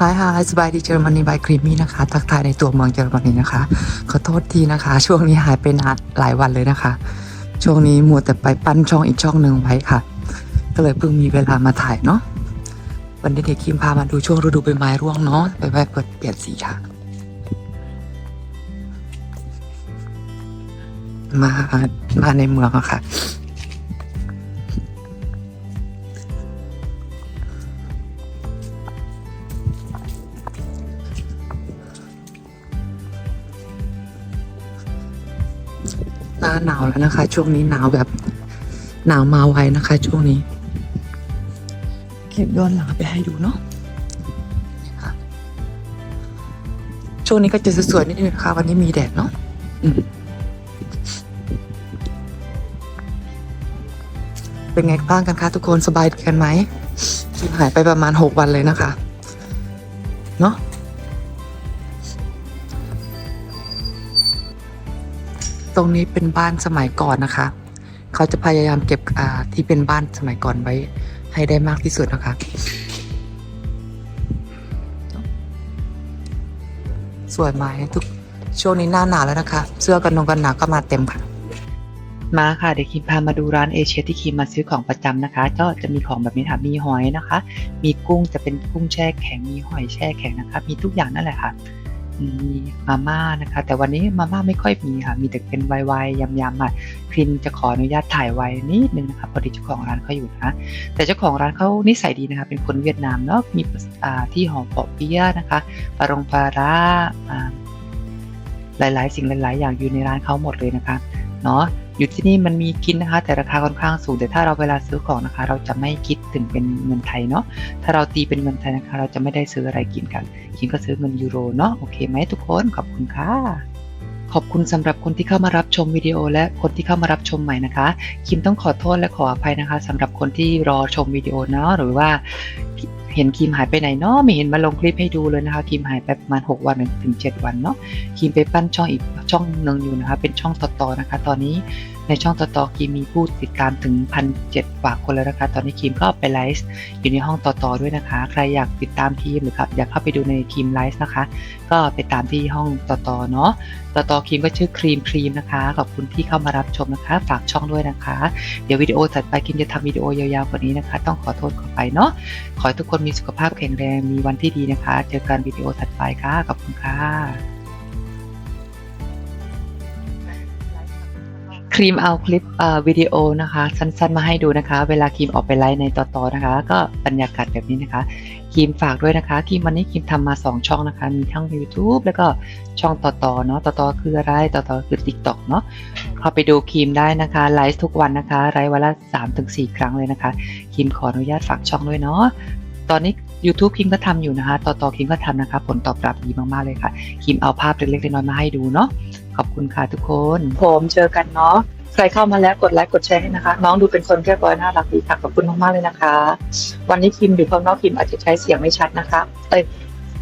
ฮายฮายสบายดีเยอรมนีบายครีมมี่นะคะ ทักทายในตัวเมืองเยอรมนีนะคะ ขอโทษทีนะคะ ช่วงนี้หายไปนานหลายวันเลยนะคะ ช่วงนี้มัวแต่ไปปั้นช่องอีกช่องหนึ่งไว้ค่ะ ก็เลยเพิ่งมีเวลามาถ่ายเนาะ วันนี้เด็กคิมพามาดูช่วงฤดูใบไม้ร่วงเนาะไปแวะเปิดเปลี่ยนสีค่ะ มา มาในเมืองอะค่ะ น้าหนาวแล้วนะคะ ช่วงนี้หนาวแบบหนาวมาไวนะคะ ช่วงนี้ เก็บย้อนหลังไปให้ดูเนาะนี่ค่ะช่วงนี้ก็จะสวยๆนิดนึงนะคะวันนี้มีแดดเนาะอืมเป็นไงบ้างกันคะทุกคนสบายดีกันไหมคิมหายไปประมาณหกวันเลยนะคะ เนาะ ตรงนี้เป็นบ้านสมัยก่อนนะคะ เขาจะพยายามเก็บอ่าที่เป็นบ้านสมัยก่อนไว้ให้ได้มากที่สุดนะคะ สวยไหมทุกช่วงนี้หน้าหนาวแล้วนะคะ เสื้อกันนงกันหนาวก็มาเต็มค่ะ มาค่ะเดี๋ยวคิมพามาดูร้านเอเชียที่คิมมาซื้อของประจำนะคะ ก็จะมีของแบบนี้ค่ะมีหอยนะคะ มีกุ้งจะเป็นกุ้งแช่แข็งมีหอยแช่แข็งนะคะ มีทุกอย่างนั่นแหละค่ะ มีมาม่านะคะ แต่วันนี้มาม่าไม่ค่อยมีค่ะ มีแต่เป็นไวๆยำๆอะคิมจะขออนุญาตถ่ายไว้นิดนึงนะคะพอดีเจ้าของร้านเขาอยู่นะแต่เจ้าของร้านเขานิสัยดีนะคะ เป็นคนเวียดนามเนาะมีที่หอมปอเปี๊ยะนะคะปลารงปลาร้าหลาย ๆ สิ่งหลาย ๆ อย่างอยู่ในร้านเขาหมดเลยนะคะเนาะ อยู่ที่นี่มันมีกินนะคะ แต่ราคาค่อนข้างสูงแต่ถ้าเราเวลาซื้อของนะคะ เราจะไม่คิดถึงเป็นเงินไทยเนาะถ้าเราตีเป็นเงินไทยนะคะ เราจะไม่ได้ซื้ออะไรกินกันคิมก็ซื้อเงินยูโรเนาะโอเคไหมทุกคนขอบคุณค่ะขอบคุณสำหรับคนที่เข้ามารับชมวิดีโอและคนที่เข้ามารับชมใหม่นะคะ คิมต้องขอโทษและขออภัยนะคะสำหรับคนที่รอชมวิดีโอเนาะหรือว่า เห็นคีมหายไปไหนเนาะไม่เห็นมาลงคลิปให้ดูเลยนะคะคีมหายไปประมาณ 6 วันถึง 7 วันเนาะคีมไปปั้นช่องอีกช่องหนึ่งอยู่นะคะเป็นช่องต่อๆนะคะ ตอนนี้ ในช่องต่อๆคิมมีผู้ติดตามถึงพันเจ็ดกว่าคนแล้วนะคะตอนนี้คิมก็ไปไลฟ์อยู่ในห้องต่อๆด้วยนะคะ ใครอยากติดตามคิมหรือครับอยากเข้าไปดูในคิมไลฟ์นะคะ ก็ไปตามที่ห้องต่อๆเนาะต่อต่อครีมก็ชื่อครีมครีมนะคะขอบคุณที่เข้ามารับชมนะคะ ฝากช่องด้วยนะคะ เดี๋ยววิดีโอถัดไปคิมจะทำวิดีโอยาวๆกว่านี้นะคะ ต้องขอโทษขอไปเนาะขอให้ทุกคนมีสุขภาพแข็งแรงมีวันที่ดีนะคะ เจอกันวิดีโอถัดไปค่ะขอบคุณค่ะ ครีมเอาคลิปวิดีโอนะคะ สั้นๆ มาให้ดูนะคะ เวลาครีมออกไปไลฟ์ในต่อๆนะคะ ก็บรรยากาศแบบนี้นะคะครีมฝากด้วยนะคะครีมวันนี้ครีมทำมา 2 ช่องนะคะ มีทั้ง YouTube แล้วก็ช่องต่อๆเนาะต่อๆคืออะไรต่อๆคือ TikTok เนาะเข้าไปดูครีมได้นะคะไลฟ์ทุกวันนะคะไลฟ์วันละ 3-4 ครั้งเลยนะคะครีมขออนุญาตฝากช่องด้วยเนาะตอนนี้ YouTube คิมก็ทำอยู่นะคะ ต่อๆคิมก็ทำนะคะ ผลตอบรับดีมากๆเลยค่ะคิมเอาภาพเล็กๆน้อยๆมาให้ดูเนาะ ขอบคุณค่ะทุกคน ผมเจอกันเนาะใครเข้ามาแล้วกดไลค์กดแชร์ให้นะคะ น้องดูเป็นคนเรียบร้อยน่ารักดีค่ะขอบคุณมากๆเลยนะคะ วันนี้คิมอยู่ข้างนอกคิมอาจจะใช้เสียงไม่ชัดนะคะเอ้ย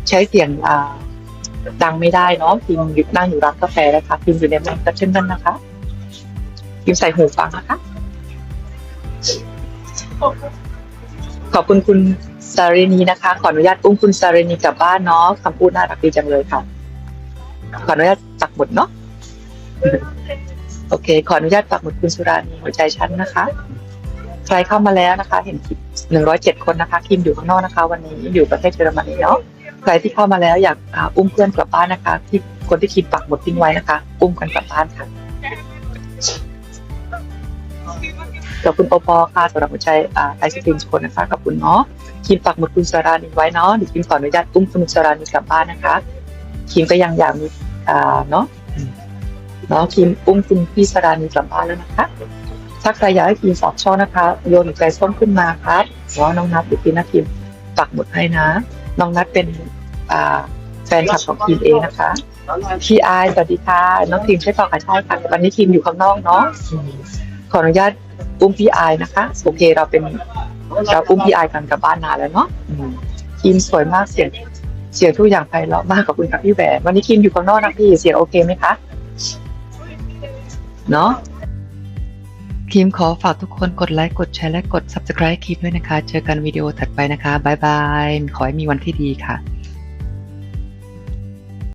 ใช้เสียงอ่าดังไม่ได้เนาะคิมอยู่นั่งอยู่ร้านกาแฟนะคะคิมอยู่ในเมืองก็เช่นกันนะคะคิมใส่หูฟังนะคะ ขอบคุณคุณสารินีนะคะ ขออนุญาตอุ้มคุณสารินีกลับบ้านเนาะคำพูดน่ารักดีจังเลยค่ะ ขออนุญาตปักหมดเนาะ โอเค ขออนุญาตปักหมุดคุณสุรานีหัวใจชั้นนะคะ ใครเข้ามาแล้วนะคะ เห็นหนึ่งร้อยเจ็ดคนนะคะคิมอยู่ข้างนอกนะคะ วันนี้อยู่ประเทศเยอรมนีเนาะใครที่เข้ามาแล้วอยากอุ้มเพื่อนกลับบ้านนะคะ ที่คนที่คิมปักหมุดทิ้งไว้นะคะ อุ้มกันกลับบ้านค่ะขอบคุณโอปอค่ะสำหรับหัวใจไอศครีมทุกคนนะคะขอบคุณเนาะคิมปักหมุดคุณสารานีไว้เนาะเดี๋ยวคิมขออนุญาตอุ้มคุณสารานีกลับบ้านนะคะคิมก็ยังอยากมีเนาะ เนาะคิมอุ้มคุณพี่สรานีกลับบ้านแล้วนะคะ ถ้าใครอยากให้คิมฝากช่อนะคะ โยนหัวใจส้มขึ้นมาครับว่าน้องนัทอยู่ที่นัทคิมปักหมุดให้นะ น้องนัทเป็นอ่าแฟนคลับของคิมเองนะคะพี่ไอสวัสดีค่ะ น้องทีมใช่ต่อค่ะใช่ค่ะวันนี้ทีมอยู่ข้างนอกเนาะขออนุญาตอุ้มพี่ไอนะคะโอเคเราเป็นเราอุ้มพี่ไอกันกลับบ้านนานแล้วเนาะทีมสวยมากเสียงเสียงทุกอย่างไพเราะมากขอบคุณครับพี่แหวนวันนี้ทีมอยู่ข้างนอกนะพี่เสียงโอเคไหมคะ เนาะคิมขอฝากทุกคนกดไลค์กดแชร์และกด subscribe คลิปด้วยนะคะ เจอกันวิดีโอถัดไปนะคะ บ๊ายบาย ขอให้มีวันที่ดีค่ะ